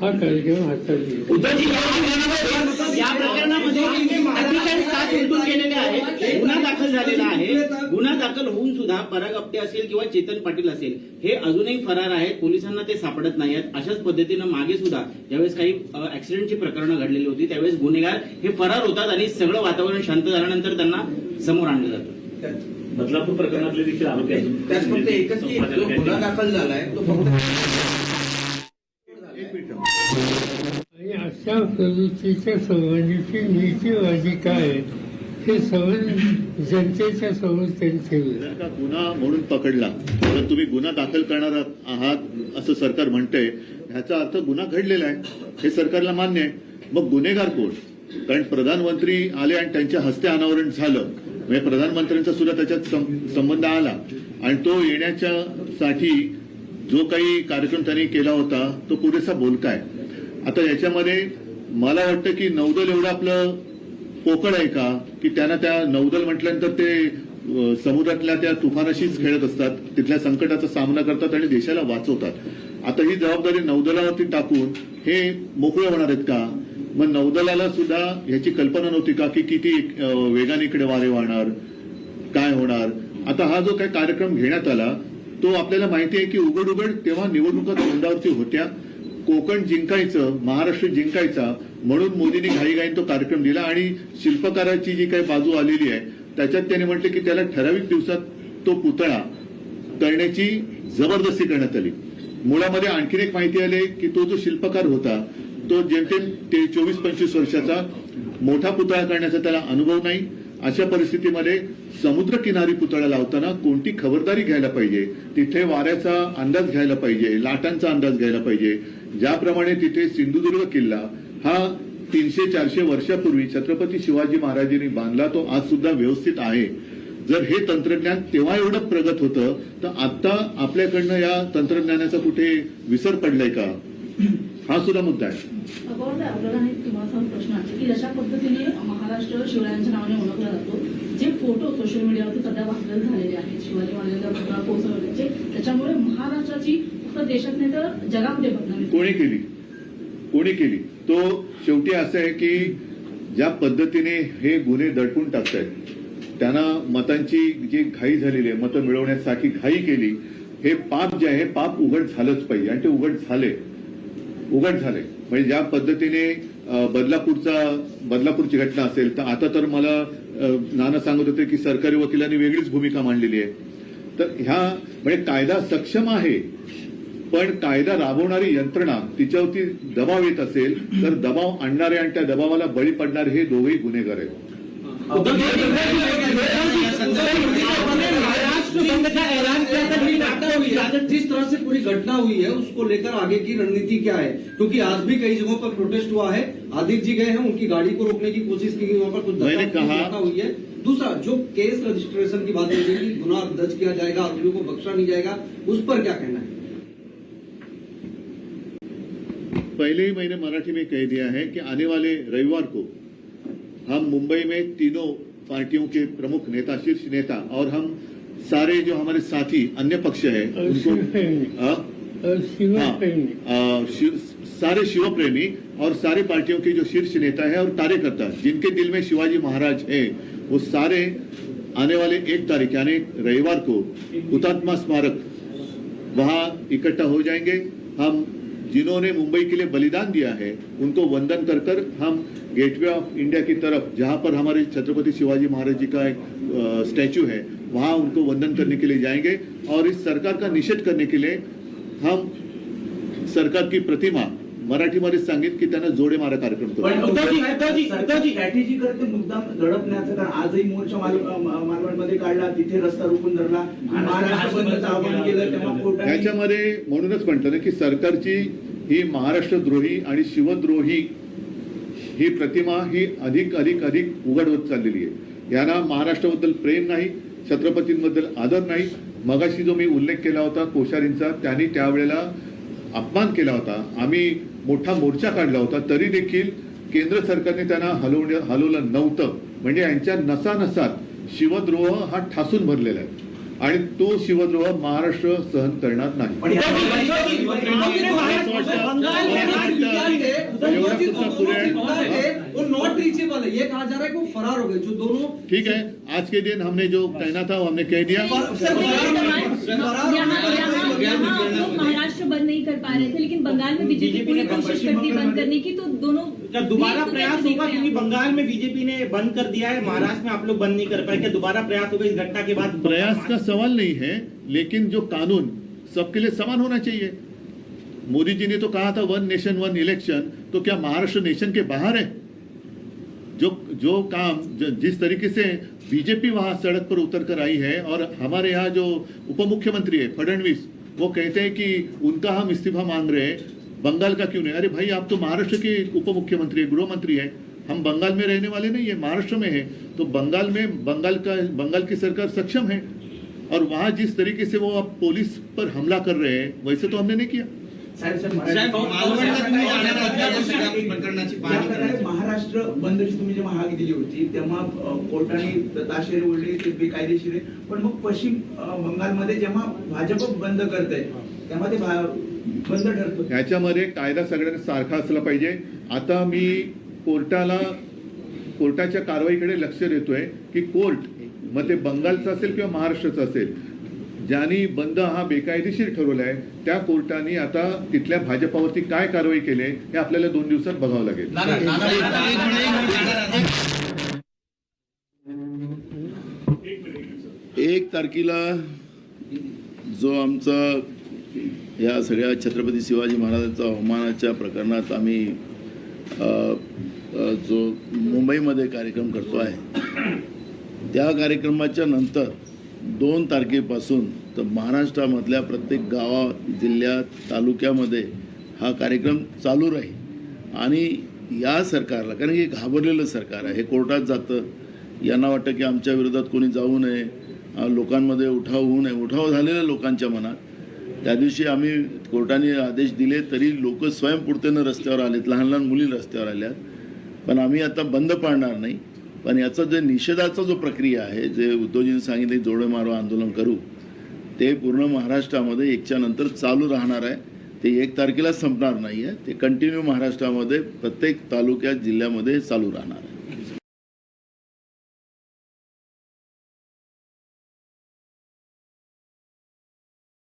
हा कार्यक्रम हातात घेऊ उद्धवजी या प्रकरणामध्ये अठ्ठेचाळीस तास उलटून गेलेले आहेत गुन्हा दाखल झालेला आहे. गुन्हा दाखल होऊन सुद्धा पराग आपटे असेल किंवा चेतन पाटील असेल हे अजूनही फरार आहेत. पोलिसांना ते सापडत नाही आहेत अशाच पद्धतीनं मागे सुद्धा ज्यावेळेस काही ऍक्सिडेंटची प्रकरणं घडलेली होती त्यावेळेस गुन्हेगार हे फरार होतात आणि सगळं वातावरण शांत झाल्यानंतर त्यांना समोर आणलं जातं. बदलापूर प्रकरणातले देखील आरोपी आहेत. त्यात फक्त एकच गुन्हा दाखल झालाय तो फक्त त्या अशा प्रवृत्तीच्या संबंधीची नीतीवादी काय आहे, हे समज जनतेच्या समोर त्यांनी ठेवलं. का गुन्हा म्हणून पकडला तर तुम्ही गुन्हा दाखल करणार आहात असं सरकार म्हणतंय. ह्याचा अर्थ गुन्हा घडलेला आहे. हे सरकारला मान्य आहे. मग गुन्हेगार कोण? कारण प्रधानमंत्री आले आणि त्यांच्या हस्ते अनावरण झालं. म्हणजे प्रधानमंत्र्यांचा सुद्धा त्याच्यात सं- संबंध आला. आणि तो येण्याच्या साठी जो काही कार्यक्रम त्यांनी केला होता तो पुरेसा बोलकाय आता याच्यामध्ये मला वाटतं की नौदल एवढं आपलं पोकळ आहे का? की त्यांना त्या नौदल म्हटल्यानंतर ते समुद्रातल्या त्या तुफानाशीच खेळत असतात तिथल्या संकटाचा सामना करतात आणि देशाला वाचवतात. आता ही जबाबदारी नौदलावरती टाकून हे मोकळे होणार आहेत का? मग नौदलाला सुद्धा ह्याची कल्पना नव्हती का की किती वेगाने इकडे वारे वाहणार काय होणार? आता हा जो काही कार्यक्रम घेण्यात आला तो आपल्याला माहिती आहे की उघड उघड तेव्हा निवडणुका तोंडावरती होत्या कोकण जिंकायचं महाराष्ट्र जिंकायचा म्हणून मोदींनी घाईघाईन तो कार्यक्रम दिला आणि शिल्पकाराची जी काही बाजू आलेली आहे त्याच्यात त्याने म्हटलं की त्याला ठराविक दिवसात तो पुतळा करण्याची जबरदस्ती करण्यात आली. मुळामध्ये आणखीन एक माहिती आली की तो जो शिल्पकार होता तो जेमतेम ते चोवीस पंचवीस वर्षाचा मोठा पुतळा करण्याचा त्याला अनुभव नाही. अशा परिस्थितीमध्ये समुद्र किनारी पुतळा लावताना कोणती खबरदारी घ्यायला पाहिजे? तिथे वाऱ्याचा अंदाज घ्यायला पाहिजे लाटांचा अंदाज घ्यायला पाहिजे. ज्याप्रमाणे तिथे सिंधुदुर्ग किल्ला हा तीनशे चारशे वर्षापूर्वी छत्रपती शिवाजी महाराजांनी बांधला तो आज सुद्धा व्यवस्थित आहे. जर हे तंत्रज्ञान तेव्हा एवढं प्रगत होतं तर आता आपल्याकडनं या तंत्रज्ञानाचा कुठे विसर पडलाय का? हा सुद्धा मुद्दा आहे. प्रश्न की जशा पद्धतीने महाराष्ट्र शिवरायांच्या नावाने ओळखला जातो जे फोटो सोशल मीडियावरती सध्या व्हायरल झालेले आहेत शिवाजी महाराजांचा पुतळा त्याच्यामुळे महाराष्ट्राची फक्त देशात नाही तर जगामध्ये कोणी केली? कोणी केली? तो शेवटी असं आहे की ज्या पद्धतीने हे गुन्हे दडपून टाकतायत त्यांना मतांची जी घाई झालेली आहे मतं मिळवण्यासाठी घाई केली हे पाप जे आहे हे पाप उघड झालंच पाहिजे. आणि ते उघड झाले. उघड झाले. म्हणजे ज्या पद्धतीने बदलापूरचा बदलापूरची घटना असेल तर आता तर मला नाना सांगत होते की सरकारी वकिलांनी वेगळीच भूमिका मांडलेली आहे. तर ह्या म्हणजे कायदा सक्षम आहे पण कायदा राबवणारी यंत्रणा तिच्यावरती दबाव येत असेल तर दबाव आणणारे आणि त्या दबावाला बळी पडणारे हे दोघेही गुन्हेगार आहेत महाराष्ट्र का ऐलान किया था लेकिन आता है। जिस तरह से पूरी घटना हुई है उसको लेकर आगे की रणनीति क्या है क्योंकि आज भी कई जगहों पर प्रोटेस्ट हुआ है आदित्य जी गए हैं उनकी गाड़ी को रोकने की कोशिश की गई वहाँ पर कुछ मैंने कहा- घटना हुई है दूसरा जो केस रजिस्ट्रेशन की बात हो रही है गुना दर्ज किया जाएगा आरोपियों को बख्शा नहीं जाएगा उस पर क्या कहना है पहले ही मैंने मराठी में कह दिया है कि आने वाले रविवार को हम मुंबई में तीनों पार्टियों के प्रमुख नेता शीर्ष नेता और हम सारे जो हमारे साथी अन्य पक्ष है उनको हाँ? हाँ, आ, शिव- सारे शिवप्रेमी और सारे पार्टियों के जो शीर्ष नेता है और कार्यकर्ता जिनके दिल में शिवाजी महाराज है वो सारे आने वाले एक तारीख यानी रविवार को हुतात्मा स्मारक वहाँ इकट्ठा हो जाएँगे। हम जिन्होंने मुंबई के लिए बलिदान दिया है, उनको वंदन कर कर हम गेटवे ऑफ़ इंडिया की तरफ़, जहाँ पर हमारे छत्रपति शिवाजी महाराज जी का एक स्टैचू है, वहाँ उनको वंदन करने के लिए जाएँगे और इस सरकार का निषेध करने के लिए हम सरकार की प्रतिमा मराठीमध्ये सांगित की त्यांना जोडे मारा कार्यक्रम करते मुद्दाम झडपण्याचं कारण आजही मोर्चा मालवणमध्ये काढला तिथे रस्ता रोखून धरला महाराष्ट्र म्हणूनच म्हटलं ना की सरकारची ही महाराष्ट्रद्रोही आणि शिवद्रोही ही प्रतिमा ही अधिक अधिक अधिक उघड होत चाललेली आहे. यांना महाराष्ट्राबद्दल प्रेम नाही छत्रपतींबद्दल आदर नाही. मगाशी जो मी उल्लेख केला होता कोश्यारींचा त्यांनी त्यावेळेला अपमान केला होता. आम्ही मोठा मोर्चा काढला होता तरी देखील केंद्र सरकारने त्यांना हलवण्या हलवलं नव्हतं. म्हणजे यांच्या नसानसात शिवद्रोह हा ठासून भरलेला आहे. आणि तो शिवद्रोह महाराष्ट्र सहन करणार नाही. एवढा रीचेबल है ये कहा जा रहा है कि वो फरार हो गए जो दोनों ठीक है आज के दिन हमने जो कहना था वो हमने कह दिया। महाराष्ट्र बंद नहीं कर पा रहे थे लेकिन बंगाल में बीजेपी पूरी कोशिश करती बंद करने की तो दोनों दोबारा प्रयास होगा क्योंकि बंगाल में बीजेपी ने बंद कर दिया है महाराष्ट्र में आप लोग बंद नहीं कर पाए। क्या दोबारा प्रयास होगा इस घटना के बाद? प्रयास का सवाल नहीं है लेकिन जो कानून सबके लिए समान होना चाहिए। मोदी जी ने तो कहा था वन नेशन वन इलेक्शन तो क्या महाराष्ट्र नेशन के बाहर है? जो जो काम जो, जिस तरीके से बीजेपी वहाँ सड़क पर उतर कर आई है और हमारे यहाँ जो उप मुख्यमंत्री है फडणवीस वो कहते हैं कि उनका हम इस्तीफा मांग रहे हैं। बंगाल का क्यों नहीं? अरे भाई आप तो महाराष्ट्र के उप मुख्यमंत्री है गृह मंत्री है। हम बंगाल में रहने वाले नहीं है महाराष्ट्र में है। तो बंगाल में बंगाल का बंगाल की सरकार सक्षम है। और वहाँ जिस तरीके से वो अब पुलिस पर हमला कर रहे हैं वैसे तो हमने नहीं किया। महाराष्ट्र बंदची तुम्ही जेव्हा हाक दिली होती तेव्हा कोर्टाने ताशेरे ओढले ते बेकायदेशीर आहे. पण मग पश्चिम बंगालमध्ये जेव्हा भाजप बंद करते तेव्हा ते भा- बंद ठरतो. ह्याच्यामध्ये कायदा सगळ्यांना सारखा असला पाहिजे. आता मी कोर्टाला कोर्टाच्या कारवाईकडे लक्ष देतोय की कोर्ट मग ते बंगालचं असेल किंवा महाराष्ट्राचं असेल ज्यांनी बंद हा बेकायदेशीर ठरवलाय त्या कोर्टाने आता तिथल्या भाजपावरती काय कारवाई केली आहे हे आपल्याला दोन दिवसात बघावं लागेल एक तारखेला जो आमचा या सगळ्या छत्रपती शिवाजी महाराजांचा अवमानाच्या प्रकरणात आम्ही जो मुंबईमध्ये कार्यक्रम करतो आहे त्या कार्यक्रमाच्या नंतर दोन तारखेपासून तर महाराष्ट्रामधल्या प्रत्येक गावा जिल्ह्यात तालुक्यामध्ये हा कार्यक्रम चालू राहील. आणि या सरकारला कारण हे घाबरलेलं सरकार आहे हे कोर्टात जातं. यांना वाटतं की आमच्या विरोधात कोणी जाऊ नये लोकांमध्ये उठाव होऊ नये. उठाव झालेला लोकांच्या मनात. त्या दिवशी आम्ही कोर्टाने आदेश दिले तरी लोक स्वयंपुरतेनं रस्त्यावर आलेत लहान लहान मुली रस्त्यावर आल्यात. पण आम्ही आता बंद पाडणार नाही. पण याचा जे निषेधाचा जो प्रक्रिया आहे जे उद्धवजींनी सांगितले जोडे मारो आंदोलन करू ते पूर्ण महाराष्ट्रामध्ये एकच्या नंतर चालू राहणार आहे. ते एक तारखेला संपणार नाही आहे ते कंटिन्यू महाराष्ट्रामध्ये प्रत्येक तालुक्यात जिल्ह्यामध्ये चालू राहणार आहे.